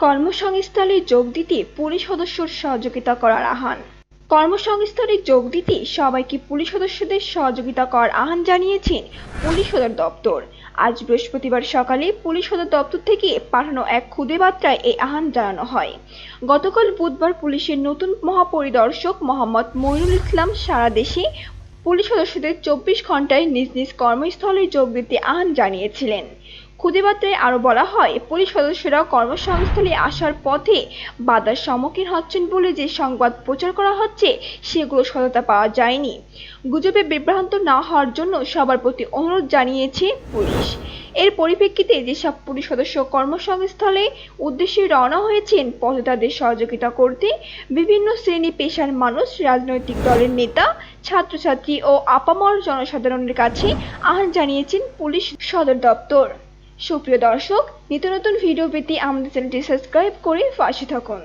কর্মসংস্থানে যোগ দিতে পুলিশ সদস্যর সহযোগিতা করার আহ্বান। কর্মসংস্থানে যোগ দিতে সবাইকে পুলিশ সদস্যদের সহযোগিতা করার আহ্বান জানিয়েছেন পুলিশ সদর দপ্তর। আজ বৃহস্পতিবার সকালে পুলিশ সদর দপ্তর থেকে পাঠানো এক খুদে বার্তায় এই আহ্বান জানানো হয়। গতকাল বুধবার পুলিশের নতুন মহাপরিদর্শক মোহাম্মদ মইনুল ইসলাম সারা দেশে পুলিশ সদস্যদের চব্বিশ ঘন্টায় নিজ নিজ কর্মস্থলে যোগ দিতে আহ্বান জানিয়েছিলেন। খুদে বার্তায় আরও বলা হয়, পুলিশ সদস্যরা কর্মসংস্থলে আসার পথে বাধার সম্মুখীন হচ্ছেন বলে যে সংবাদ প্রচার করা হচ্ছে, সেগুলো সততা পাওয়া যায়নি। গুজবে বিভ্রান্ত না হওয়ার জন্য সবার প্রতি অনুরোধ জানিয়েছে পুলিশ। এর পরিপ্রেক্ষিতে যেসব পুলিশ সদস্য কর্মসংস্থলে উদ্দেশ্যে রওনা হয়েছেন, পথে তাদের সহযোগিতা করতে বিভিন্ন শ্রেণি পেশার মানুষ, রাজনৈতিক দলের নেতা, ছাত্রছাত্রী ও আপামর জনসাধারণের কাছে আহ্বান জানিয়েছেন পুলিশ সদর দপ্তর। সুপ্রিয় দর্শক নিত্য নতুন ভিডিও পেতে আমাদের চ্যানেলটি সাবস্ক্রাইব করে পাশে থাকুন।